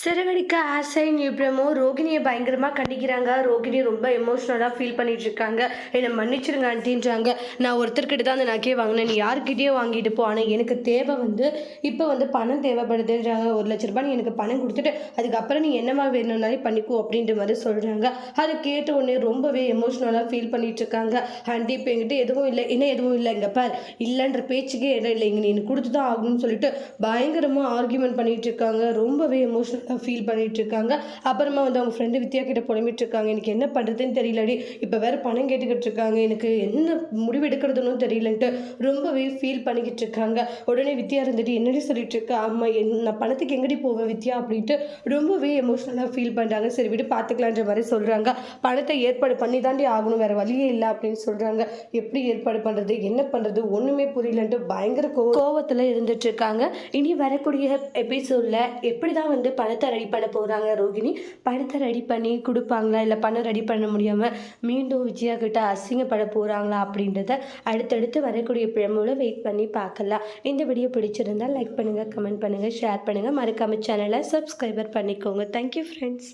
சிறகடிக்க ஆசை நியூப்ரமோ ரோகிணியை பயங்கரமாக கண்டிக்கிறாங்க. ரோகிணி ரொம்ப எமோஷ்னலாக ஃபீல் பண்ணிட்டு இருக்காங்க என்னை மன்னிச்சிருங்க ஆண்டின்றாங்க. நான் ஒருத்தர்கிட்ட தான் அந்த நகையை வாங்கினேன். நீ யார்கிட்டயோ வாங்கிட்டு போ. ஆனால் எனக்கு தேவை வந்து இப்போ வந்து பணம் தேவைப்படுதுன்றாங்க. ஒரு லட்ச ரூபாய் நீ எனக்கு பணம் கொடுத்துட்டு அதுக்கப்புறம் நீ என்னமா வேணும்னாலும் பண்ணிக்கோ அப்படின்ற மாதிரி சொல்கிறாங்க அதை கேட்ட உடனே ரொம்பவே எமோஷ்னலாக ஃபீல் பண்ணிட்டு இருக்காங்க ஆண்டி இப்போ என்கிட்ட எதுவும் இல்லை. என்ன எதுவும் இல்லை? இங்கே பார். இல்லைன்ற பேச்சுக்கே இடம் இல்லை. இங்கே நீ கொடுத்து தான் ஆகணும்னு சொல்லிட்டு பயங்கரமாக ஆர்கியூமெண்ட் பண்ணிட்டு இருக்காங்க ரொம்பவே எமோஷனல் ஃபீல் பண்ணிகிட்ருக்காங்க அப்புறமா வந்து அவங்க ஃப்ரெண்டு வித்யா கிட்ட புலம்பிட்டுருக்காங்க. எனக்கு என்ன பண்ணுறதுன்னு தெரியலடி. இப்போ வேறு பணம் கேட்டுக்கிட்டு இருக்காங்க எனக்கு என்ன முடிவு எடுக்கிறதுன்னு தெரியலன்ட்டு ரொம்பவே ஃபீல் பண்ணிக்கிட்டு இருக்காங்க உடனே வித்யா இருந்துட்டு என்னடி சொல்லிட்டு இருக்கா அம்மா என் நான் பணத்துக்கு எங்கடி போவேன் வித்யா? அப்படின்ட்டு ரொம்பவே எமோஷ்னலாக ஃபீல் பண்ணுறாங்க சரி விட்டு பார்த்துக்கலான்ற மாதிரி சொல்கிறாங்க பணத்தை ஏற்பாடு பண்ணி தாண்டி ஆகணும். வேறு வழியே இல்லை அப்படின்னு சொல்கிறாங்க எப்படி ஏற்பாடு பண்ணுறது என்ன பண்ணுறது ஒன்றுமே புரியலன்ட்டு பயங்கர கோ கோவத்தில் இருந்துட்டு இருக்காங்க இனி வரக்கூடிய எபிசோடில் எப்படி தான் வந்து பண பணத்தை ரெடி பண்ண போகிறாங்க ரோகிணி. பணத்தை ரெடி பண்ணி கொடுப்பாங்களா? இல்லை பணம் ரெடி பண்ண முடியாமல் மீண்டும் விஜயா கிட்ட அசிங்கப்பட போகிறாங்களா அப்படின்றத அடுத்தடுத்து வரக்கூடிய பிரமோல வெயிட் பண்ணி பார்க்கலாம். இந்த வீடியோ பிடிச்சிருந்தால் லைக் பண்ணுங்கள் கமெண்ட் பண்ணுங்கள் ஷேர் பண்ணுங்கள் மறக்காமல் சேனலை சப்ஸ்கிரைபர் பண்ணிக்கோங்க. Thank you friends